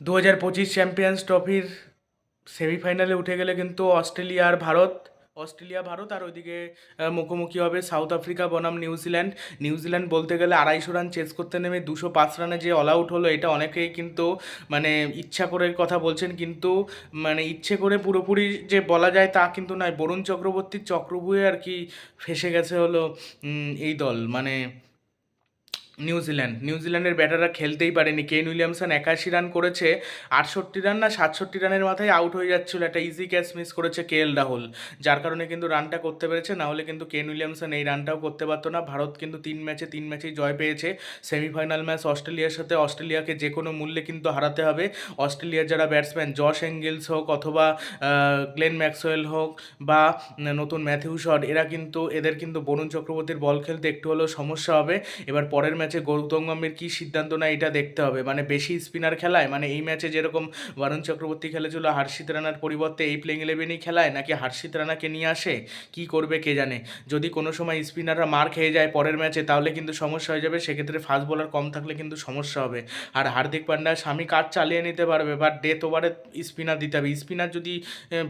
দু হাজার পঁচিশ চ্যাম্পিয়ন্স ট্রফির সেমিফাইনালে উঠে গেলে কিন্তু অস্ট্রেলিয়া আর ভারত, অস্ট্রেলিয়া, ভারত আর ওইদিকে মুখোমুখি হবে সাউথ আফ্রিকা, বনাম নিউজিল্যান্ড নিউজিল্যান্ড বলতে গেলে আড়াইশো রান চেস করতে নেমে দুশো পাঁচ রানে যে অল আউট হলো, এটা অনেকেই কিন্তু মানে ইচ্ছা করে কথা বলছেন। কিন্তু মানে ইচ্ছে করে পুরোপুরি যে বলা যায় তা কিন্তু নয়। বরুণ চক্রবর্তীর চক্রবুয়ে আর কি ফেসে গেছে হলো এই দল। মানে নিউজিল্যান্ড নিউজিল্যান্ডের ব্যাটাররা খেলতেই পারেনি। কেন উইলিয়ামসন একাশি রান করেছে, আটষট্টি রান না সাতষট্টি রানের মাথায় আউট হয়ে যাচ্ছিল। একটা ইজি ক্যাচ মিস করেছে কে এল রাহুল। যার কারণে কিন্তু রানটা করতে পেরেছে, না হলে কিন্তু কেন উইলিয়ামসন এই রানটাও করতে পারতো না। ভারত কিন্তু তিন ম্যাচে তিন ম্যাচেই জয় পেয়েছে। সেমিফাইনাল ম্যাচ অস্ট্রেলিয়ার সাথে, অস্ট্রেলিয়াকে যে কোনো মূল্যে কিন্তু হারাতে হবে। অস্ট্রেলিয়ার যারা ব্যাটসম্যান জশ অ্যাঙ্গেলস হোক অথবা গ্লেন ম্যাক্সওয়েল হোক বা নতুন ম্যাথিউ শট এরা কিন্তু, এদের কিন্তু বরুণ চক্রবর্তীর বল খেলতে একটু হলেও সমস্যা হবে। এবার পরের ম্যাচে গৌতম গম্ভীর কী সিদ্ধান্ত নেয় এটা দেখতে হবে। মানে বেশি স্পিনার খেলায় মানে এই ম্যাচে যেরকম বরুণ চক্রবর্তী খেলেছিল হার্ষিত রানার পরিবর্তে এই প্লেইং ইলেভেনই খেলায়, নাকি হার্ষিত রানাকে নিয়ে আসে? কি করবে কে জানে? যদি কোনো সময় স্পিনাররা মার খেয়ে যায় পরের ম্যাচে তাহলে কিন্তু সমস্যা হয়ে যাবে। সেক্ষেত্রে ফাস্ট বোলার কম থাকলে কিন্তু সমস্যা হবে। আর হার্দিক পান্ডা স্বামী কাজ চালিয়ে নিতে পারবে বাট ডেথ ওভারে স্পিনার দিতে হবে। স্পিনার যদি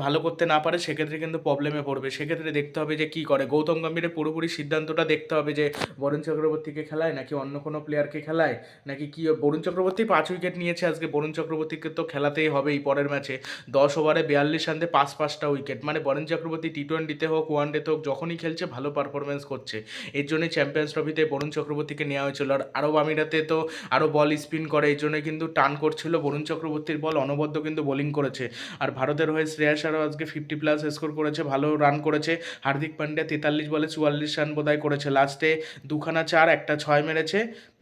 ভালো করতে না পারে, সেক্ষেত্রে কিন্তু প্রবলেমে পড়বে। সেক্ষেত্রে দেখতে হবে যে কি করে। গৌতম গম্ভীরের পুরোপুরি সিদ্ধান্তটা দেখতে হবে যে বরুণ চক্রবর্তীকে খেলায়, নাকি অন্য কোনো প্লেয়ারকে খেলায়? নাকি কি বরুণ চক্রবর্তী পাঁচ উইকেট নিয়েছে আজকে। বরুণ চক্রবর্তীকে তো খেলাতেই হবে এই পরের ম্যাচে দশ ওভারে বিয়াল্লিশ রানতে পাঁচ পাঁচটা উইকেট মানে বরুণ চক্রবর্তী টি টোয়েন্টিতে হোক ওয়ান ডেতে হোক, যখনই খেলছে, ভালো পারফরমেন্স করছে। এর জন্যই চ্যাম্পিয়ন্স ট্রফিতে বরুণ চক্রবর্তীকে নেওয়া হয়েছিল। আর আরব আমিরাতে তো আরও বল স্পিন করে এই জন্যই কিন্তু টান করছিল বরুণ চক্রবর্তীর বল অনবদ্য কিন্তু বোলিং করেছে। আর ভারতের হয়ে শ্রেয়াস আরও আজকে ফিফটি প্লাস স্কোর করেছে, ভালো রান করেছে। হার্দিক পান্ডিয়া তেতাল্লিশ বলে চুয়াল্লিশ রান বোধহয় করেছে। লাস্টে দুখানা চার, একটা ছয় মেরেছে।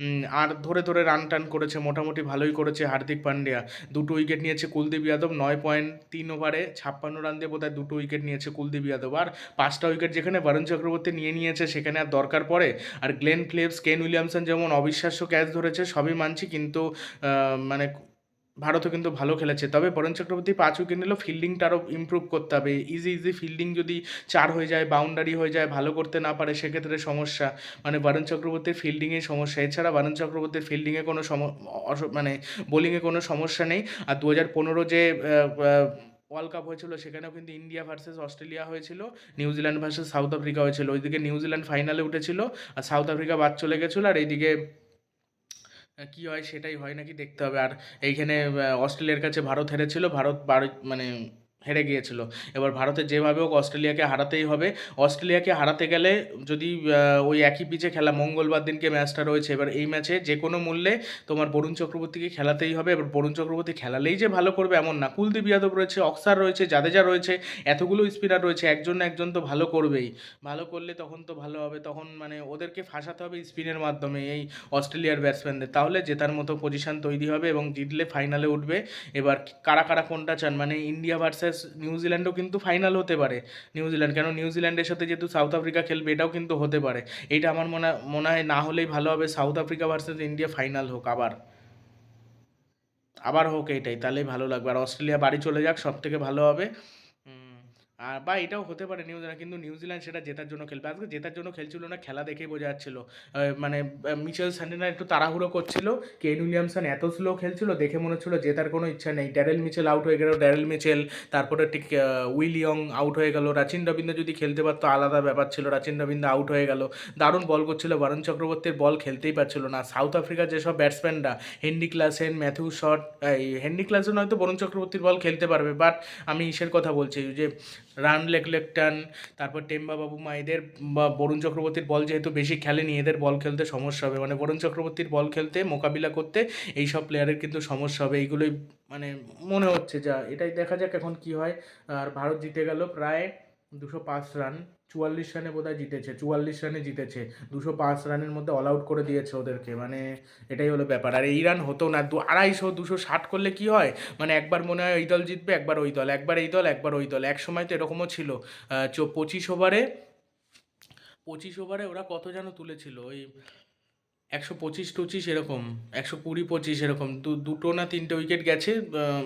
উম, আর ধরে ধরে রান টান করেছে মোটামুটি ভালোই করেছে হার্দিক পান্ডিয়া। দুটো উইকেট নিয়েছে কুলদীপ যাদব নয় পয়েন্ট তিন ওভারে ছাপ্পান্ন রান দিয়ে বোধহয় দুটো উইকেট নিয়েছে কুলদীপ যাদব। আর পাঁচটা উইকেট যেখানে বরুণ চক্রবর্তী নিয়ে নিয়েছে সেখানে আর দরকার পড়ে। আর গ্লেন ফ্লিপস কেন উইলিয়ামসন যেমন অবিশ্বাস্য ক্যাচ ধরেছে সবই মানছি। কিন্তু মানে ভারতও কিন্তু ভালো খেলেছে। তবে বরুণ চক্রবর্তী পাঁচ উইকেট নিলেও ফিল্ডিংটা আরও ইমপ্রুভ করতে হবে। ইজি ইজি ফিল্ডিং যদি চার হয়ে যায় বাউন্ডারি হয়ে যায়, ভালো করতে না পারে, সেক্ষেত্রে সমস্যা। মানে বরুণ চক্রবর্তীর ফিল্ডিংয়ে সমস্যা। এছাড়া বরুণ চক্রবর্তীর ফিল্ডিংয়ে কোনো সম মানে বোলিংয়ে কোনো সমস্যা নেই। আর দু হাজার পনেরো যে ওয়ার্ল্ড কাপ হয়েছিল, সেখানেও কিন্তু ইন্ডিয়া ভার্সেস অস্ট্রেলিয়া হয়েছিল। New Zealand versus South Africa হয়েছিল। ওইদিকে নিউজিল্যান্ড ফাইনালে উঠেছিল। আর সাউথ আফ্রিকা বাদ চলে গেছিল। আর এইদিকে কি হয় সেটাই হয় নাকি দেখতে হবে। আর এইখানে অস্ট্রেলিয়ার কাছে ভারত হেরেছিল, ভারত মানে হেরে গিয়েছিল। এবার ভারতের যেভাবে হোক অস্ট্রেলিয়াকে হারাতেই হবে। অস্ট্রেলিয়াকে হারাতে গেলে যদি ওই একই পিচে খেলা মঙ্গলবার দিনকে ম্যাচটা রয়েছে, এবার এই ম্যাচে যে কোনো মূল্যে তোমার বরুণ চক্রবর্তীকে খেলাতেই হবে। এবার বরুণ চক্রবর্তী খেলালেই যে ভালো করবে এমন না। কুলদীপ যাদব রয়েছে, অক্সার রয়েছে, জাদেজা রয়েছে, এতগুলো স্পিনার রয়েছে, একজন না একজন তো ভালো করবেই। ভালো করলে তখন তো ভালো হবে, তখন মানে ওদেরকে ফাঁসাতে হবে স্পিনের মাধ্যমে এই অস্ট্রেলিয়ার ব্যাটসম্যানদের তাহলে জেতার মতো পজিশন তৈরি হবে এবং জিতলে ফাইনালে উঠবে। এবার কারা কারা কোনটা চান? মানে ইন্ডিয়া ভার্সেস নিউজিল্যান্ডও কিন্তু ফাইনাল হতে পারে। নিউজিল্যান্ড কেন নিউজিল্যান্ডের সাথে যেহেতু সাউথ আফ্রিকা খেলবে, এটাও কিন্তু হতে পারে। এটা আমার মনে মনে হয় না হলেই ভালো হবে। South Africa versus India final হোক, আবার। আবার হোক এটাই তাহলেই ভালো লাগবে। আর অস্ট্রেলিয়া বাড়ি চলে যাক সব থেকে ভালো হবে। আর বা এটাও হতে পারে নিউজিল্যান্ড কিন্তু নিউজিল্যান্ড সেটা জেতার জন্য খেলবে। আজকে জেতার জন্য খেলছিল না, খেলা দেখেই বোঝা যাচ্ছিল। মানে মিচেল স্যান্ডিনা একটু তাড়াহুড়ো করছিল। কেন উইলিয়ামসন এত স্লো খেলছিল, দেখে মনে হচ্ছিল জেতার কোনো ইচ্ছা নেই। ড্যারেল মিচেল আউট হয়ে গেল ড্যারেল মিচেল তারপরে ঠিক উইলিয়ং আউট হয়ে গেল। রাচিন রবীন্দ্র যদি খেলতে পারতো, আলাদা ব্যাপার ছিল। রাচিন রবীন্দ্র আউট হয়ে গেল। দারুণ বল করছিল। বরুণ চক্রবর্তীর বল খেলতেই পারছিল না। সাউথ আফ্রিকার যেসব ব্যাটসম্যানরা হেনরি ক্লাসেন ম্যাথিউ শট এই হেনরি ক্লাসেন হয়তো বরুণ চক্রবর্তীর বল খেলতে পারবে বাট আমি ইসের কথা বলছি যে রান লেকলেকটান তারপর টেম্বা বাবু মা, এদের বা বরুণ চক্রবর্তীর বল যেহেতু বেশি খেলেনি, এদের বল খেলতে সমস্যা হবে। মানে বরুণ চক্রবর্তীর বল খেলতে, মোকাবিলা করতে এই সব প্লেয়ারের কিন্তু সমস্যা হবে। এইগুলোই মানে মনে হচ্ছে যা। এটাই দেখা যাক এখন কি হয়। আর ভারত জিতে গেল প্রায় দুশো পাঁচ রান। চুয়াল্লিশ রানে বোধহয় জিতেছে, চুয়াল্লিশ রানে জিতেছে। দুশো পাঁচ রানের মধ্যে অল আউট করে দিয়েছে ওদেরকে মানে এটাই হলো ব্যাপার। আর এই রান হতো না, দু আড়াইশো, দুশো ষাট করলে কি হয়? মানে একবার মনে হয় ওই দল জিতবে, একবার ওই দল, একবার এই দল, একবার ওই দল। এক সময় তো এরকমও ছিল। পঁচিশ ওভারে পঁচিশ ওভারে ওরা কত যেন তুলেছিল? ওই একশো পঁচিশ টচিশ এরকম, একশো কুড়ি পঁচিশ এরকম দুটো না তিনটে উইকেট গেছে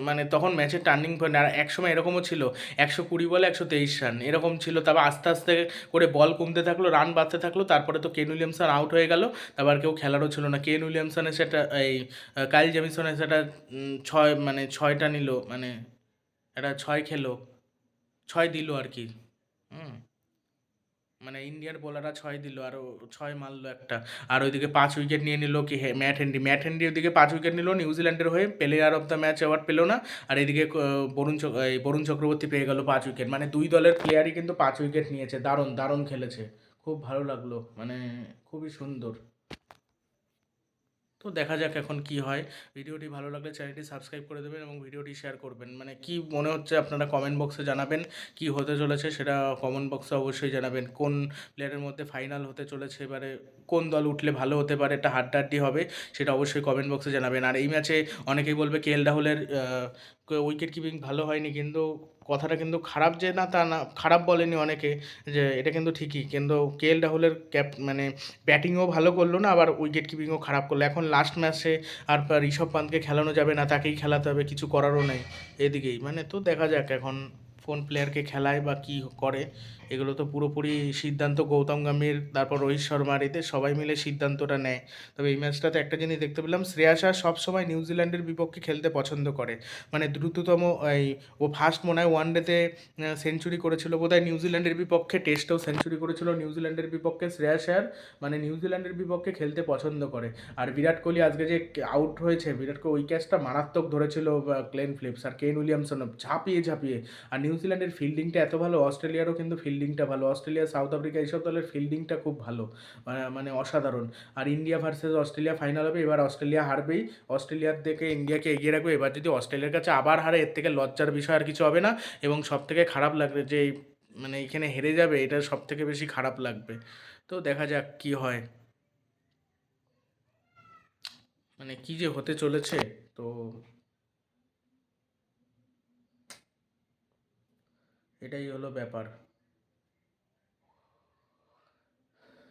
মানে তখন ম্যাচের টার্নিং পয়েন্ট আর এক সময় এরকমও ছিল, একশো কুড়ি বলে একশো তেইশ রান এরকম ছিল, তারপর আস্তে আস্তে করে বল কমতে থাকল রান বাড়তে থাকল, তারপরে তো কেন উইলিয়ামসন আউট হয়ে গেল, তারপর কেউ খেলারও ছিল না। কেন উইলিয়ামসনের সেটা, এই কাইল জেমিসনের সেটা ছয় মানে ছয়টা নিল মানে একটা ছয় খেলো, ছয় দিল আর কি, হুম। মানে ইন্ডিয়ার বোলাররা ছয় দিল, আর ছয় মারলো একটা। আর ওইদিকে পাঁচ উইকেট নিয়ে নিল কি হ্যাঁ ম্যাট হেন্ডি ম্যাট হেন্ডি ওইদিকে পাঁচ উইকেট নিল নিউজিল্যান্ডের হয়ে player of the match award পেল না। আর এদিকে বরুণ বরুণ চক্রবর্তী পেয়ে গেল পাঁচ উইকেট মানে দুই দলের প্লেয়ারই কিন্তু পাঁচ উইকেট নিয়েছে, দারুণ দারুণ খেলেছে। খুব ভালো লাগল মানে খুবই সুন্দর। তো দেখা যাক এখন কি হয়। ভিডিওটি ভালো লাগলে চ্যানেলটি সাবস্ক্রাইব করে দেবেন এবং ভিডিওটি শেয়ার করবেন। মানে কি মনে হচ্ছে আপনারা কমেন্ট বক্সে জানাবেন, কি হতে চলেছে সেটা কমেন্ট বক্সে অবশ্যই জানাবেন। কোন প্লেয়ারের মধ্যে ফাইনাল হতে চলেছে, এবারে কোন দল উঠলে ভালো হতে পারে, একটা হাড্ডাহাড্ডি হবে, সেটা অবশ্যই কমেন্ট বক্সে জানাবেন। আর এই ম্যাচে অনেকেই বলবে কে এল রাহুলের উইকেট কিপিং ভালো হয়নি, কিন্তু কথাটা কিন্তু খারাপ যে না তা না, খারাপ বলেনি অনেকে যে এটা কিন্তু ঠিকই, কিন্তু কে এল রাহুলের ক্যাপ মানে ব্যাটিংও ভালো করল না, আবার উইকেট কিপিংও খারাপ করল। এখন লাস্ট ম্যাচে আর ঋষভ পান্তকে খেলানো যাবে না, তাকেই খেলাতে হবে, কিছু করারও নেই। এদিকেই মানে তো দেখা যাক এখন কোন প্লেয়ারকে খেলায় বা কী করে। এগুলো তো পুরোপুরি সিদ্ধান্ত গৌতম গম্ভীর, তারপর রোহিত শর্মার এদের সবাই মিলে সিদ্ধান্তটা নেয়। তবে এই ম্যাচটাতে একটা জিনিস দেখতে পেলাম শ্রেয়াস সবসময় নিউজিল্যান্ডের বিপক্ষে খেলতে পছন্দ করে। মানে দ্রুততম এই, ও ফার্স্ট মনে হয় ওয়ান ডেতে সেঞ্চুরি করেছিল বোধহয় নিউজিল্যান্ডের বিপক্ষে টেস্টেও সেঞ্চুরি করেছিল নিউজিল্যান্ডের বিপক্ষে শ্রেয়াস আয়ার মানে নিউজিল্যান্ডের বিপক্ষে খেলতে পছন্দ করে। আর বিরাট কোহলি আজকে যে আউট হয়েছে, বিরাট কোহলি, ওই ক্যাচটা মারাত্মক ধরেছিল ক্লেন ফিলিপস আর কেন উইলিয়ামসন ঝাঁপিয়ে ঝাঁপিয়ে। আর নিউজিল্যান্ডের ফিল্ডিংটা এত ভালো, অস্ট্রেলিয়ারও কিন্তু ফিল্ডিংটা ভালো। অস্ট্রেলিয়া, সাউথ আফ্রিকা এইসব দলের ফিল্ডিংটা খুব ভালো। মানে- অসাধারণ। আর ইন্ডিয়া ভার্সেস অস্ট্রেলিয়া ফাইনাল হবে, এবার অস্ট্রেলিয়া হারবেই। অস্ট্রেলিয়ার থেকে ইন্ডিয়াকে এগিয়ে রাখবে। এবার যদি অস্ট্রেলিয়ার কাছে আবার হারে, এর থেকে লজ্জার বিষয় আর কিছু হবে না। এবং সব থেকে খারাপ লাগবে যে এই মানে এইখানে হেরে যাবে, এটা সব থেকে বেশি খারাপ লাগবে। তো দেখা যাক কি হয়। মানে কি যে হতে চলেছে, তো এটাই হলো ব্যাপার।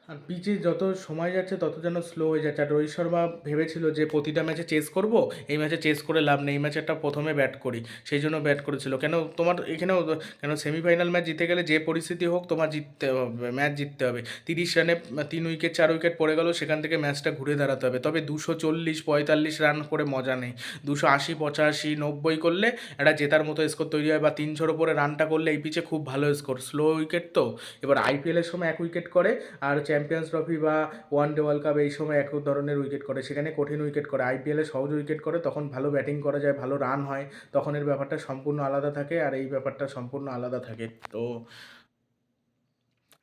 আর পিচে যত সময় যাচ্ছে, তত যেন স্লো হয়ে যাচ্ছে। আর রোহিত শর্মা ভেবেছিল যে, প্রতিটা ম্যাচে চেস করব, এই ম্যাচে চেস করে লাভ নেই, এই ম্যাচে একটা প্রথমে ব্যাট করি। সেই জন্য ব্যাট করেছিল। কেন তোমার এখানেও, কেন সেমিফাইনাল ম্যাচ জিতে গেলে যে পরিস্থিতি হোক, তোমার জিততে হবে ম্যাচ জিততে হবে। তিরিশ রানে, তিন উইকেট চার উইকেট পড়ে গেল, সেখান থেকে ম্যাচটা ঘুরে দাঁড়াতে হবে। তবে দুশো চল্লিশ, পঁয়তাল্লিশ রান করে মজা নেই। দুশো আশি, পঁচাশি, নব্বই করলে একটা জেতার মতো স্কোর তৈরি হয়, বা তিনশোর ওপরে রানটা করলে এই পিচে খুব ভালো স্কোর স্লো উইকেট তো। এবার আইপিএলের সময় এক উইকেট করে, আর চ্যাম্পিয়ন্স ট্রফি বা ওয়ান ডে ওয়ার্ল্ড কাপ এই সময় এক ধরনের উইকেট করে। সেখানে কঠিন উইকেট করে। আইপিএলে সহজ উইকেট করে। তখন ভালো ব্যাটিং করা যায়, ভালো রান হয়। তখন এর ব্যাপারটা সম্পূর্ণ আলাদা থাকে আর এই ব্যাপারটা সম্পূর্ণ আলাদা থাকে। তো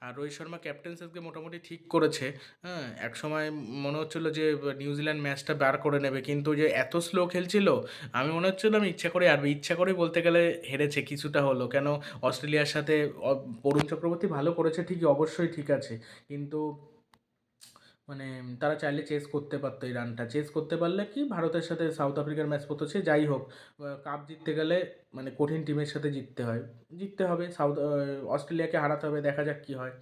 আর রোহিত শর্মা ক্যাপ্টেন্সিকে মোটামুটি ঠিক করেছে। হ্যাঁ এক সময় মনে হচ্ছিল যে, নিউজিল্যান্ড ম্যাচটা বার করে নেবে, কিন্তু যে এত স্লো খেলছিল, আমি মনে হচ্ছিল আমি ইচ্ছা করে আর ইচ্ছা করে বলতে গেলে হেরেছে, কিছুটা হলো। কেন, অস্ট্রেলিয়ার সাথে, অ- বরুণ চক্রবর্তী ভালো করেছে ঠিকই, অবশ্যই ঠিক আছে। কিন্তু মানে তারা চাইলে চেস করতে পারতো এই রানটা চেস করতে পারলে কি ভারতের সাথে সাউথ আফ্রিকার ম্যাচ পড়তো, সে যাই হোক কাপ জিততে গেলে মানে কঠিন টিমের সাথে জিততে হয়। জিততে হবে সাউথ অস্ট্রেলিয়াকে হারাতে হবে, দেখা যাক কী হয়।